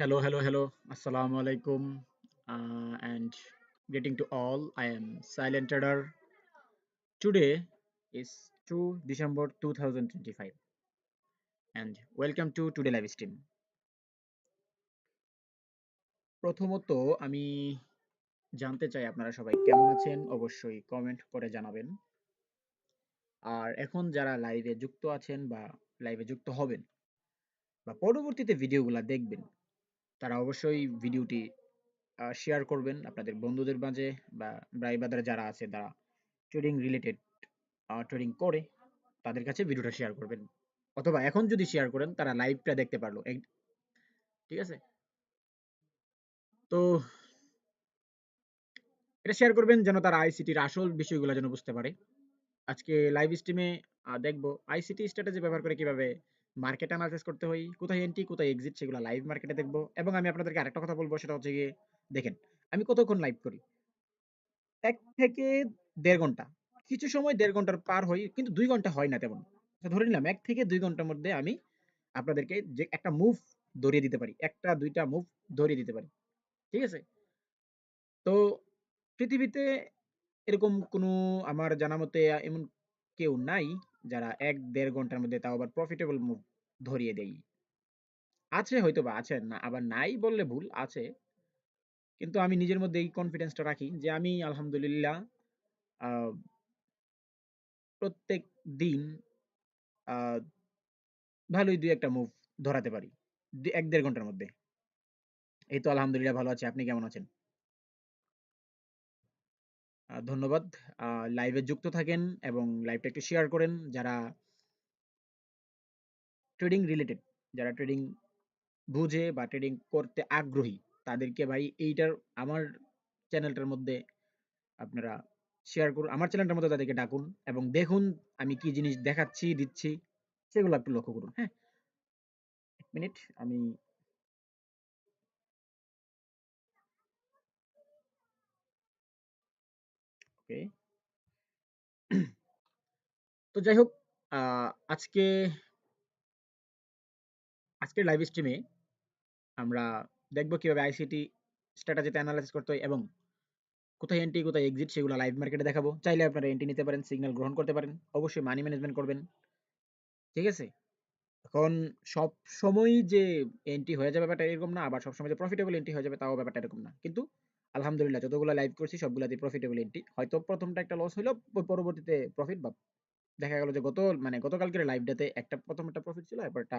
Hello, hello, hello. Assalamu alaikum. Uh, and greeting to all. I am Silent Trader. Today is 2 December 2025 and welcome to today live stream. প্রথমত আমি জানতে চাই আপনারা সবাই কেমন আছেন অবশ্যই কমেন্ট করে জানাবেন আর এখন যারা লাইভে যুক্ত আছেন বা লাইভে যুক্ত হবেন বা পরবর্তীতে ভিডিওগুলা দেখবেন তারা অবশ্যই ভিডিওটি শেয়ার করবেন। আপনাদের বন্ধুদের মাঝে বা ভাই ব্রাদার যারা আছে যারা ট্রেডিং রিলেটেড ট্রেডিং করে, তাদের কাছে ভিডিওটা শেয়ার করবেন। অথবা এখন যদি শেয়ার করেন, তারা লাইভটা দেখতে পারল। ঠিক আছে? তো এটা শেয়ার করবেন যেন তারা আইসিটির আসল বিষয়গুলো যেন বুঝতে পারে। আজকে লাইভ স্ট্রিমে দেখব আইসিটি স্ট্র্যাটেজি ব্যবহার করে কীভাবে মার্কেট অ্যানালাইসিস করতে হয়, কোথায় এন্ট্রি কোথায় এক্সিট সেগুলো লাইভ মার্কেটে দেখব এবং আমি আপনাদেরকে আরেকটা কথা বলব, সেটা হচ্ছে গিয়ে দেখেন, আমি কতক্ষণ লাইভ করি? এক থেকে দেড় ঘণ্টা। কিছু সময় দেড় ঘণ্টার পার হই, কিন্তু দুই ঘণ্টা হয় না তেমন। ধরে নিলাম এক থেকে দুই ঘণ্টার মধ্যে আমি আপনাদেরকে যে একটা মুভ ধরিয়ে দিতে পারি, একটা, দুইটা মুভ ধরিয়ে দিতে পারি। ঠিক আছে? তো পৃথিবীতে এরকম কোনো আমার জানা মতে এমন কেউ নাই যারা এক দেড় ঘণ্টার মধ্যে তাও আবার প্রফিটেবল মুভ ধরিয়ে দেয়। আছে হয়তো বা আছে না, আবার নাই বললে ভুল, আছে। কিন্তু আমি নিজের মধ্যে এই কনফিডেন্সটা রাখি যে আমি আলহামদুলিল্লাহ প্রত্যেক দিন ভালোই দুই একটা মুভ ধরাতে পারি এক দেড় ঘণ্টার মধ্যে। এই তো আলহামদুলিল্লাহ ভালো আছি, আপনি কেমন আছেন? ধন্যবাদ। লাইভে যুক্ত থাকেন এবং লাইভটা একটু শেয়ার করেন যারা ট্রেডিং রিলেটেড যারা ট্রেডিং বুঝে বা ট্রেডিং করতে আগ্রহী, তাদেরকে ভাই এইটার, আমার চ্যানেলটার মধ্যে আপনারা শেয়ার করুন, আমার চ্যানেলটার মধ্যে তাদেরকে ডাকুন এবং দেখুন আমি কি জিনিস দেখাচ্ছি, দিচ্ছি, সেগুলো একটু লক্ষ্য করুন হ্যাঁ? এক মিনিট আমি ওকে? তো যাই হোক আজকে আজকের লাইভ স্ট্রিমে আমরা দেখব কীভাবে আইসিটি স্ট্র্যাটেজিতে অ্যানালাইসিস করতে হয় এবং কোথায় এন্ট্রি কোথায় এক্সিট সেগুলো লাইভ মার্কেটে দেখাবো। চাইলে আপনারা এন্ট্রি নিতে পারেন সিগন্যাল গ্রহণ করতে পারেন, অবশ্যই মানি ম্যানেজমেন্ট করবেন। ঠিক আছে? এখন সব সময় যে এন্ট্রি হয়ে যাবে ব্যাপারটা এরকম না, আবার সবসময় যে প্রফিটেবল এন্ট্রি হয়ে যাবে, তাও ব্যাপারটা এরকম না। কিন্তু আলহামদুলিল্লাহ, যতগুলো লাইভ করছি সবগুলাতে প্রফিটেবল এন্ট্রি হয়তো প্রথমটা একটা লস হলো পরবর্তীতে প্রফিট বা দেখা গেল যে গত মানে গতকালকের লাইভটাতে একটা প্রথম একটা প্রফিট ছিল এরপর একটা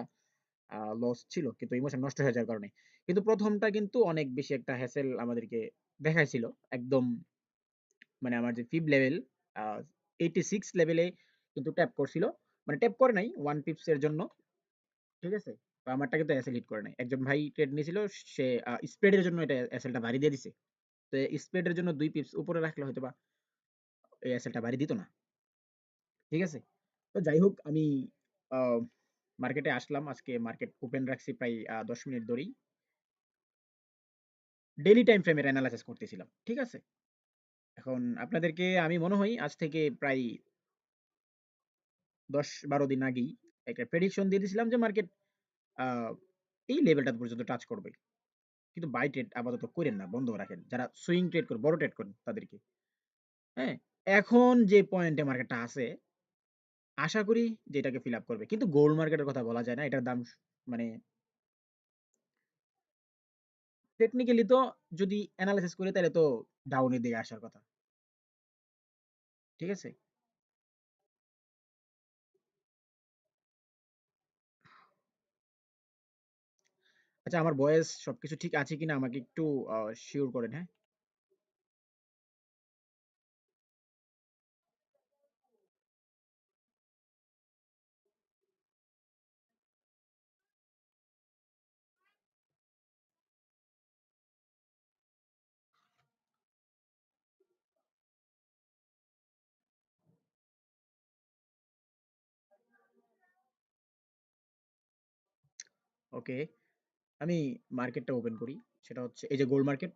লস ছিল, কিন্তু ইমোশন নষ্ট হয়ে যাওয়ার কারণে। কিন্তু প্রথমটা কিন্তু অনেক বেশি একটা হ্যাসেল আমাদেরকে দেখাইছিল, একদম মানে আমার যে ফিব লেভেল এইটি সিক্স লেভেলে কিন্তু ট্যাপ করছিল। মানে ট্যাপ করে নাই ওয়ান পিপস এর জন্য, ঠিক আছে? আমারটা কিন্তু এসএল হিট করে নাই। একজন ভাই ট্রেড নিয়েছিল, সে স্প্রেডের জন্য এটা এসএলটা ভারী দিয়ে দিছে। তো স্প্রেডের জন্য দুই পিপস উপরে রাখলে হয়তো বা এই এসএলটা ভারী দিত না। ঠিক আছে? তো যাই হোক, আমি মার্কেটে আসলাম। আজকে মার্কেট ওপেন রাখছি প্রায় দশ মিনিট ধরেই। ডেইলি টাইম ফ্রেমের অ্যানালাইসিস করতেছিলাম। ঠিক আছে? এখন আপনাদেরকে আমি মনে হয় আজ থেকে প্রায় দশ বারো দিন আগেই একটা প্রেডিকশন দিয়ে দিয়েছিলাম যে মার্কেট এই লেভেলটা পর্যন্ত টাচ করবে। কিন্তু বাই ট্রেড আপাতত করেন না বন্ধ রাখেন। যারা সুইং ট্রেড করেন বড় ট্রেড করেন তাদেরকে। হ্যাঁ এখন যে পয়েন্টে মার্কেটটা আছে, আশা করি যে এটাকে ফিল আপ করবে। কিন্তু গোল্ড মার্কেটের কথা বলা যায় না, এটার দাম মানে টেকনিক্যালি তো যদি অ্যানালাইসিস করি তাহলে তো ডাউনের দিকে আসার কথা। ঠিক আছে? আচ্ছা আমার বয়েস সবকিছু ঠিক আছে কিনা আমাকে একটু শিওর করেন হ্যাঁ? ওকে আমি মার্কেটটা ওপেন করি। সেটা হচ্ছে এই যে গোল্ড মার্কেট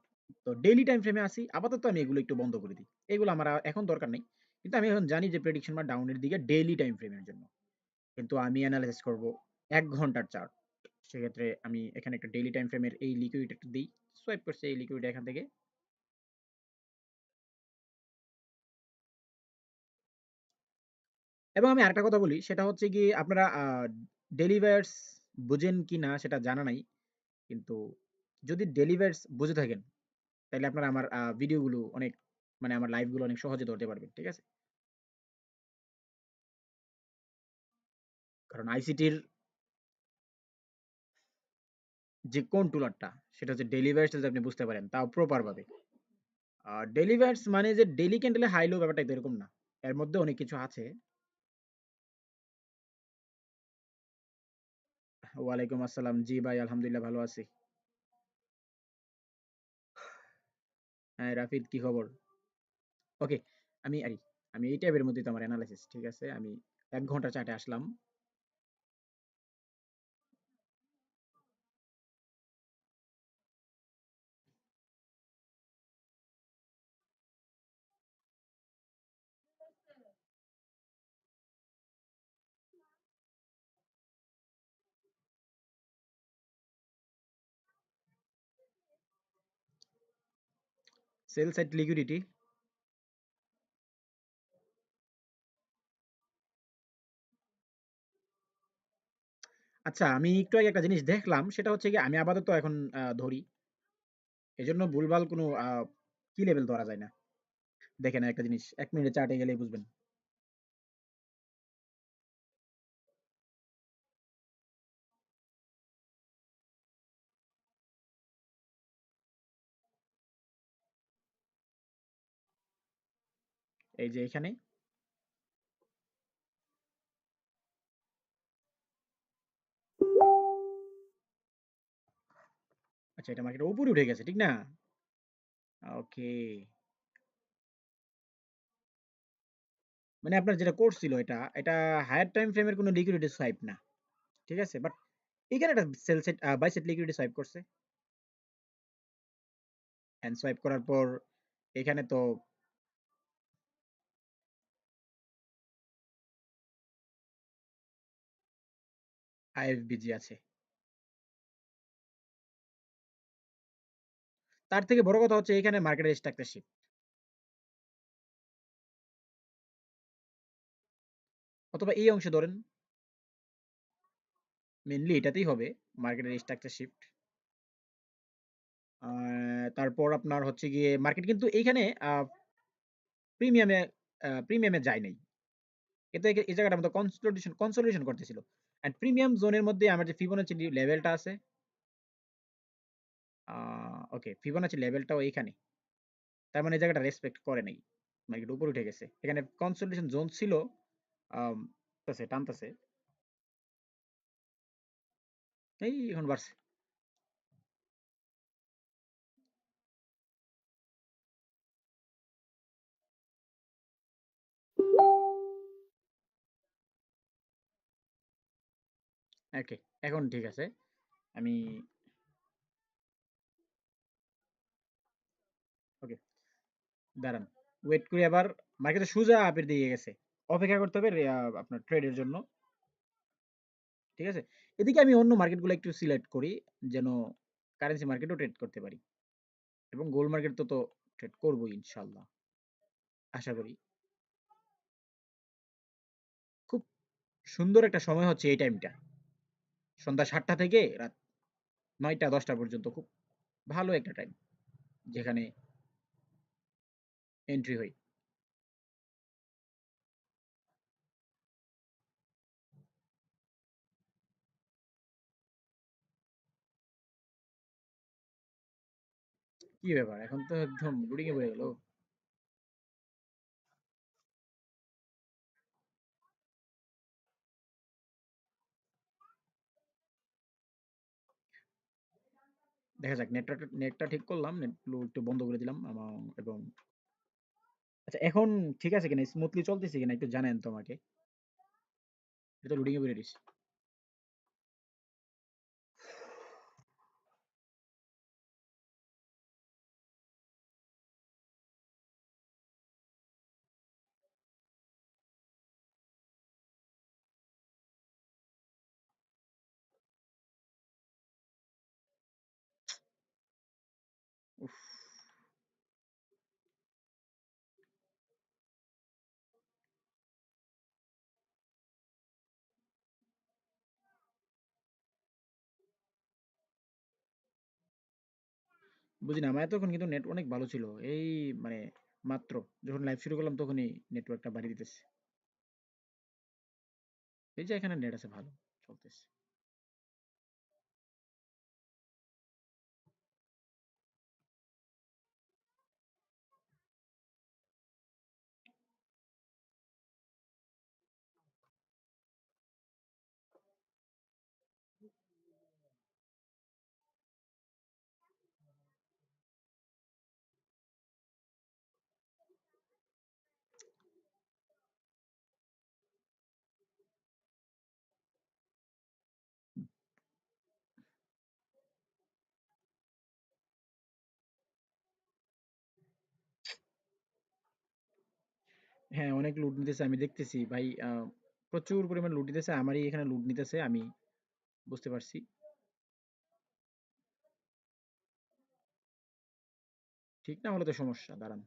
তো ডেইলি টাইম ফ্রেমে আসি। আপাতত আমি এগুলো একটু বন্ধ করে দিই। এগুলো আমার এখন দরকার নেই। কিন্তু আমি এখন জানি যে প্রেডিকশন বা ডাউনের দিকে ডেইলি টাইম ফ্রেমের জন্য। কিন্তু আমি অ্যানালাইসিস করব এক ঘণ্টার চার্ট সেক্ষেত্রে আমি এখানে একটা ডেইলি টাইম ফ্রেমের এই লিকুইড একটা দিই। সোয়াইপ করছে এই লিকুইড এখান থেকে। এবং আমি আরেকটা কথা বলি। সেটা হচ্ছে কি আপনারা ডেলিভার্স বুঝেন কি না সেটা জানা নাই। কিন্তু যদি ডেলিভার্স বুঝে থাকেন, তাহলে আপনারা আমার ভিডিওগুলো অনেক মানে আমার লাইভগুলো অনেক সহজে ধরতে পারবেন, ঠিক আছে? কারণ আইসিটির যে কন্ট্রোলারটা সেটা হচ্ছে ডেলিভার্স যদি আপনি বুঝতে পারেন, তাও প্রপার ভাবে। ডেলিভার্স মানে যে ডেলি ক্যান্ডেলে হাই লো ব্যাপারটা এরকম না। এর মধ্যে অনেক কিছু আছে। ওয়ালাইকুম আসসালাম। জি ভাই, আলহামদুলিল্লাহ ভালো আছি। হ্যাঁ রাফিদ, কি খবর? ওকে আমি, আরি, আমি এই টাইপের মধ্যে তো আমার অ্যানালাইসিস ঠিক আছে? আমি এক ঘণ্টা চাটে আসলাম। সেল side liquidity আচ্ছা আমি একটু আগে একটা জিনিস দেখলাম, সেটা হচ্ছে কি আমি আপাতত এখন ধরি। এজন্য ভুলভাল কোনো কি লেভেল ধরা যায় না? দেখেন একটা জিনিস, এক মিনিটে চার্টে গেলেই বুঝবেন। এই যে এখানে। আচ্ছা এটা মার্কেটের উপরে উঠে গেছে, ঠিক না? ওকে মানে আপনার যেটা কোর্স ছিল এটা এটা হায়ার টাইম ফ্রেমের কোনো লিকুইডিটি সোয়াইপ না, ঠিক আছে? বাট এখানে একটা sell set by set liquidity swipe করছে। এন্ড সোয়াইপ করার পর এখানে তো আইএফবিজি আছে। তার থেকে বড় কথা হচ্ছে এখানে মার্কেটের স্ট্রাকচার শিফট অথবা এই অংশে ধরেন মেনলি এটাতেই হবে মার্কেটের স্ট্রাকচার শিফট তারপর আপনার হচ্ছে গিয়ে মার্কেট কিন্তু এইখানে প্রিমিয়ামে প্রিমিয়ামে যায় নাই। কিন্তু এই জায়গাটা আমাদের কনসলিডেশন কনসলিডেশন করতেছিল। এন্ড প্রিমিয়াম জোনের মধ্যে আমার যে ফিবোনাচি লেভেলটা আছে ওকে ফিবোনাচি লেভেলটাও এইখানে। তার মানে এই জায়গাটা রেসপেক্ট করে নাই। মার্কেট উপরে উঠে গেছে। এখানে কনসোলিডেশন জোন ছিল টানতেছে। এই এখন বাড়ছে। ওকে এখন ঠিক আছে। আমি ওকে দাঁড়ান। ওয়েট করি আবার। মার্কেটে সোজা আপের দিকে গেছে। অপেক্ষা করতে হবে আপনার ট্রেডের জন্য। ঠিক আছে? এদিকে আমি অন্য মার্কেটগুলো একটু সিলেক্ট করি, যেন কারেন্সি মার্কেটও ট্রেড করতে পারি। এবং গোল্ড মার্কেট তো তো ট্রেড করব ইনশাল্লাহ আশা করি। খুব সুন্দর একটা সময় হচ্ছে এই টাইমটা সন্ধ্যা সাতটা থেকে রাত নয়টা, দশটা পর্যন্ত খুব ভালো একটা টাইম যেখানে এন্ট্রি হই কি ব্যাপার? এখন তো একদম লুডিং এ পড়ে গেল। দেখা যাক নেটটা নেটটা ঠিক করলাম নেটগুলো একটু বন্ধ করে দিলাম, এবং আচ্ছা এখন ঠিক আছে কিনা? স্মুথলি চলতেছে কিনা? একটু জানেন তো আমাকে। এটা লুডিং এ বেরিয়ে বুঝি না। আমার এতক্ষণ কিন্তু নেট অনেক ভালো ছিল। এই মানে মাত্র যখন লাইভ শুরু করলাম তখনই নেটওয়ার্কটা বাড়িয়ে দিতেছে। এই যে এখানে নেট আছে ভালো, চলতেছে। হ্যাঁ, অনেক লুট নিতেছে আমি দেখতেছি ভাই আ প্রচুর পরিমাণ লুট নিতেছে। আমারই এখানে লুট নিতেছে আমি বুঝতে পারছি। ঠিক না হলে তো সমস্যা দাঁড়ান।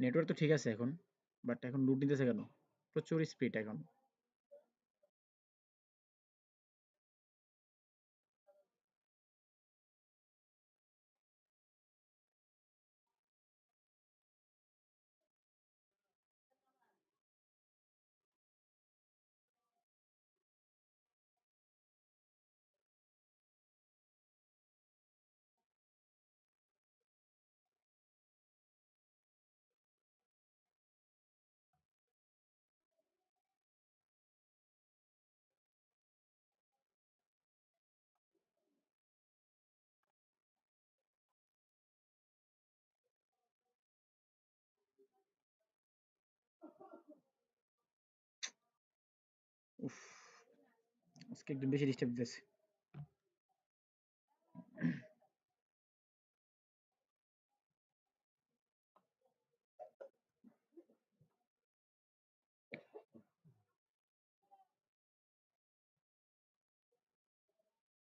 নেটওয়ার্ক তো ঠিক আছে এখন। বাট এখন লুট নিতেছে কেন? প্রচুর স্পিড এখন। আজকে একটু বেশি ডিস্টার্ব দিতেছে।